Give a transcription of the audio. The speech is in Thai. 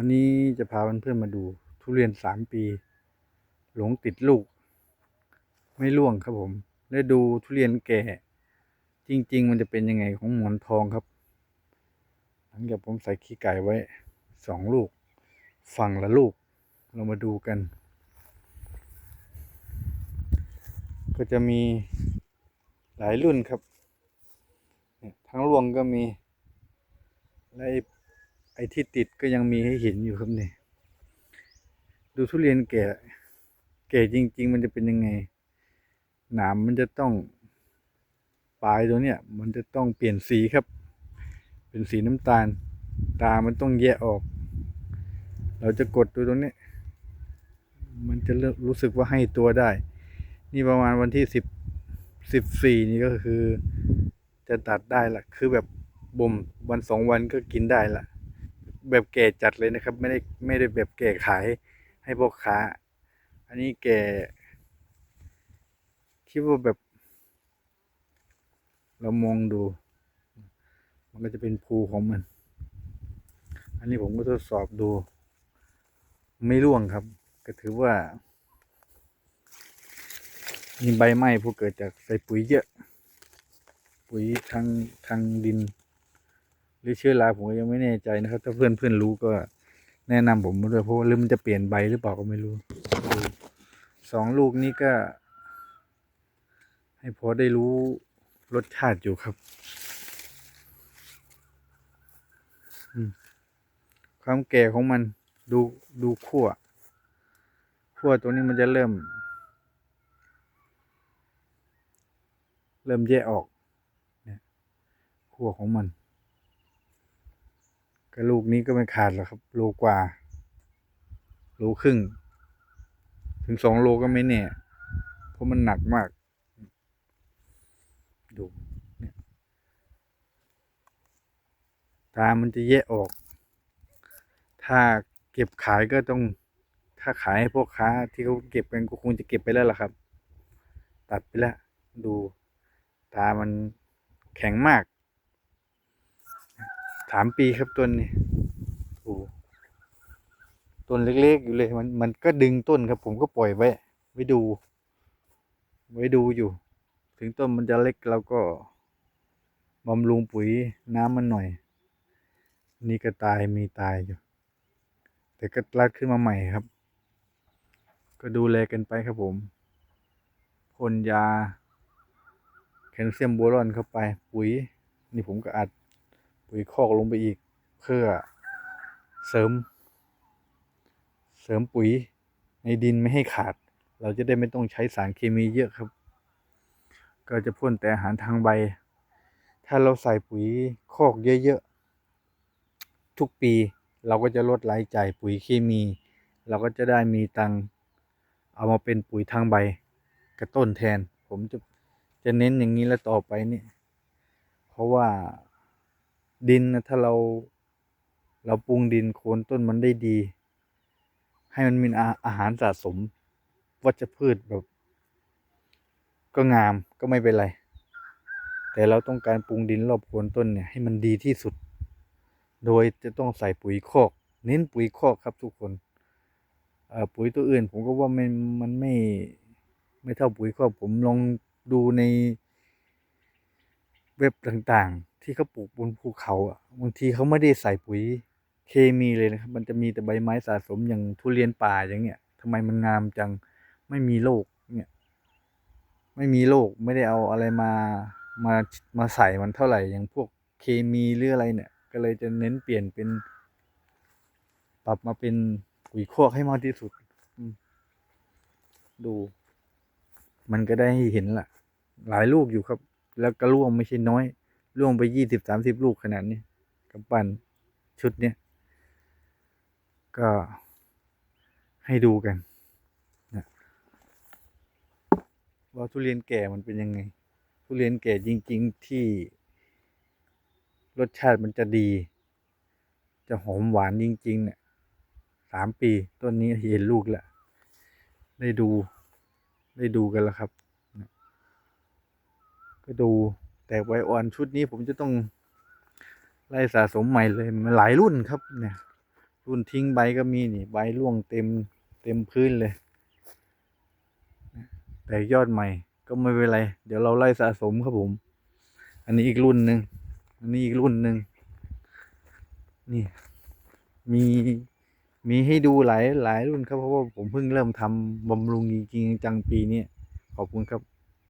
วันนี้จะพาเพื่อนๆมาดู ทุเรียนสามปี หลงติดลูก ไม่ร่วงครับผมและดูทุเรียนแก่ จริง ๆ มันจะเป็นยังไงของหมอนทองครับ หลังจากผมใส่ขี้ไก่ไว้สองลูก ฝั่งละลูก เรามาดูกัน ก็จะมีหลายรุ่นครับ ทั้งร่วงก็มีและ ไอ้ที่ติดก็ยังมีให้เห็นอยู่ครับเนี่ยดูทุเรียนแก่ แก่จริง ๆ มันจะเป็นยังไง หนามมันจะต้องปลายตัวเนี้ยมันจะต้องเปลี่ยนสีครับ เป็นสีน้ำตาล ตามันต้องแยะออก เราจะกดดูตรงนี้ มันจะรู้สึกว่าให้ตัวได้ นี่ประมาณวันที่สิบสิบสี่นี่ก็คือ จะตัดได้ละคือแบบบ่มวันสองวันก็กินได้ละ แบบแก่จัดเลยนะครับ ไม่ได้ไม่ได้แบบแก่ขายให้พ่อค้า อันนี้แก่คิดว่าแบบ เรามองดู มันก็จะเป็นภูของมัน อันนี้ผมก็ทดสอบดู ไม่ร่วงครับ ก็ถือว่ามีใบไม้พวกเกิดจากใส่ปุ๋ยเยอะ ปุ๋ยทางทางดิน หรือเชื้อราผมก็ยังไม่แน่ใจนะครับ ถ้าเพื่อนเพื่อนรู้ก็แนะนำผมมาด้วยเพราะว่าหรือมันจะเปลี่ยนใบหรือเปล่าก็ไม่รู้สองลูกนี้ก็ ให้พอได้รู้รสชาติอยู่ครับความแก่ของมันดูดูขั้วขั้วตัวนี้มันจะเริ่ม เริ่มแยกออกขั้วของมัน ก็ลูกนี้ก็ไม่ขาดหรอกครับ โลกว่า โลครึ่ง ถึงสองโลก็ไม่แน่ เพราะมันหนักมาก ดูตามันจะแยกออก ถ้าเก็บขายก็ต้อง ถ้าขายให้พ่อค้าที่เขาเก็บกันก็คงจะเก็บไปแล้วล่ะครับ ตัดไปแล้ว ดู ตามันแข็งมาก สามปีครับต้นนี้โอ้ต้นเล็กๆอยู่เลย มันมันก็ดึงต้นครับ ผมก็ปล่อยไว้ไว้ดู ไว้ดูอยู่ ถึงต้นมันจะเล็กเราก็บำรุงปุ๋ยน้ำมันหน่อย นี่ก็ตายมีตายอยู่ แต่ก็รัดขึ้นมาใหม่ครับ ก็ดูแลกันไปครับผมพ่นยาแคลเซียมโบรอนเข้าไปปุ๋ย นี่ผมก็อัด ปุ๋ยคอกลงไปอีก เพื่อเสริม เสริมปุ๋ยในดินไม่ให้ขาด เราจะได้ไม่ต้องใช้สารเคมีเยอะครับ ก็จะพ่นแต่อาหารทางใบ ถ้าเราใส่ปุ๋ยคอกเยอะๆทุกปีเราก็จะลดรายจ่ายปุ๋ยเคมี เราก็จะได้มีตังเอามาเป็นปุ๋ยทางใบกระต้นแทน ผมจะจะเน้นอย่างนี้แล้วต่อไปเนี่ยเพราะว่า ดินนะถ้าเรา เราปรุงดินโคนต้นมันได้ดี ให้มันมีอาอาหารสะสมวัชพืชแบบ ก็งามก็ไม่เป็นไร แต่เราต้องการปรุงดินรอบโคนต้นเนี่ยให้มันดีที่สุด โดยจะต้องใส่ปุ๋ยคอก เน้นปุ๋ยคอกครับทุกคนปุ๋ยตัวอื่น ผมก็ว่ามันมันไม่ไม่เท่าปุ๋ยคอกผมลองดูในเว็บต่างๆ ที่เขาปลูกบนภูเขาอะบางทีเขาไม่ได้ใส่ปุ๋ยเคมีเลยนะครับ มันจะมีแต่ใบไม้สะสมอย่างทุเรียนป่าอย่างเงี้ยทำไมมันงามจังไม่มีโรคเนี่ยไม่มีโรคไม่ได้เอาอะไรมามามาใส่มันเท่าไหร่อย่างพวกเคมีหรืออะไรเนี่ย ก็เลยจะเน้นเปลี่ยนเป็น ปรับมาเป็นปุ๋ยคอกให้มากที่สุดดู มันก็ได้ให้เห็นละหลายลูกอยู่ครับ แล้วก็ร่วงไม่ใช่น้อย ร่วงไปยี่สิบสามสิบลูกขนาดนี้กับปั้นชุดเนี้ยก็ให้ดูกันนะว่าทุเรียนแก่มันเป็นยังไง ทุเรียนแก่จริง ๆ ที่ รสชาติมันจะดี จะหอมหวานจริง ๆ เนี่ยสามปีต้นนี้เห็นลูกแล้วได้ดู ได้ดูกันแล้วครับ ก็ดู แต่ไวออนชุดนี้ผมจะต้องไล่สะสมใหม่เลยมันหลายรุ่นครับเนี่ย รุ่นทิ้งใบก็มีนี่ใบร่วงเต็มเต็มพื้นเลย แต่ยอดใหม่ก็ไม่เป็นไร เดี๋ยวเราไล่สะสมครับผม อันนี้อีกรุ่นหนึ่งอันนี้อีกรุ่นหนึ่งนี่มีมีให้ดูหลายหลายรุ่นครับเพราะว่าผมเพิ่งเริ่มทำบำรุงจริงจังปีนี้ขอบคุณครับ